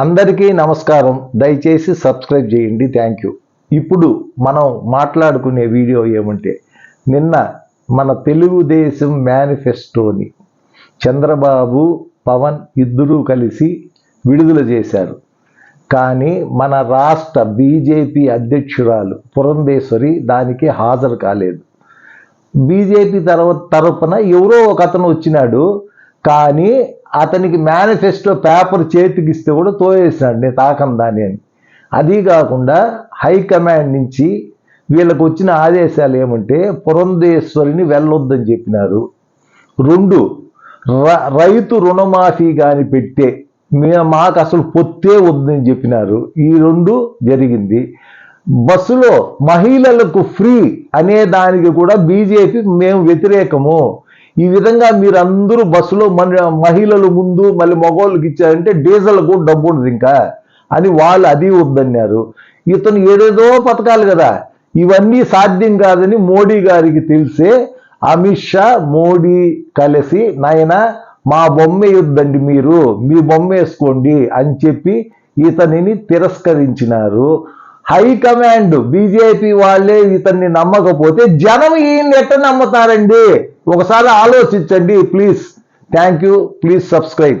అందరికీ నమస్కారం. దయచేసి సబ్స్క్రైబ్ చేయండి. థ్యాంక్ యూ ఇప్పుడు మనం మాట్లాడుకునే వీడియో ఏమంటే నిన్న మన తెలుగుదేశం మేనిఫెస్టోని చంద్రబాబు పవన్ ఇద్దరూ కలిసి విడుదల చేశారు. కానీ మన రాష్ట్ర బీజేపీ అధ్యక్షురాలు పురంధేశ్వరి దానికి హాజరు కాలేదు. బీజేపీ తర్వ తరపున ఎవరో ఒక అతను వచ్చినాడు. కానీ అతనికి మేనిఫెస్టో పేపర్ చేతికిస్తే కూడా తోయేసాడు నేను తాకను దాని అని. అది కాకుండా హైకమాండ్ నుంచి వీళ్ళకు వచ్చిన ఆదేశాలు ఏమంటే పురంధేశ్వరిని వెళ్ళొద్దని చెప్పినారు. రెండు ర- రైతు రుణమాఫీ కానీ పెట్టే మాకు అసలు పొత్తే వద్దని చెప్పినారు. ఈ రెండు జరిగింది. బస్సులో మహిళలకు ఫ్రీ అనే దానికి కూడా బీజేపీ మేము వ్యతిరేకము. ఈ విధంగా మీరు అందరూ బస్సులో మన మహిళలు ముందు మళ్ళీ మగవాళ్ళకి ఇచ్చారంటే డీజిల్ కూడా డబ్బు ఉండదు ఇంకా. అని వాళ్ళు అది వద్దన్నారు. ఇతను ఏదేదో పథకాలు కదా. ఇవన్నీ సాధ్యం కాదని మోడీ గారికి తెలిసే అమిత్ షా మోడీ కలిసి నాయన మా బొమ్మ వేయొద్దండి మీరు మీ బొమ్మ వేసుకోండి అని చెప్పి ఇతనిని తిరస్కరించినారు. హైకమాండ్ బీజేపీ వాళ్ళే ఇతన్ని నమ్మకపోతే జనం ఈయన్ని ఎట్ట నమ్ముతారండి? ఒకసారి ఆలోచించండి please thank you please subscribe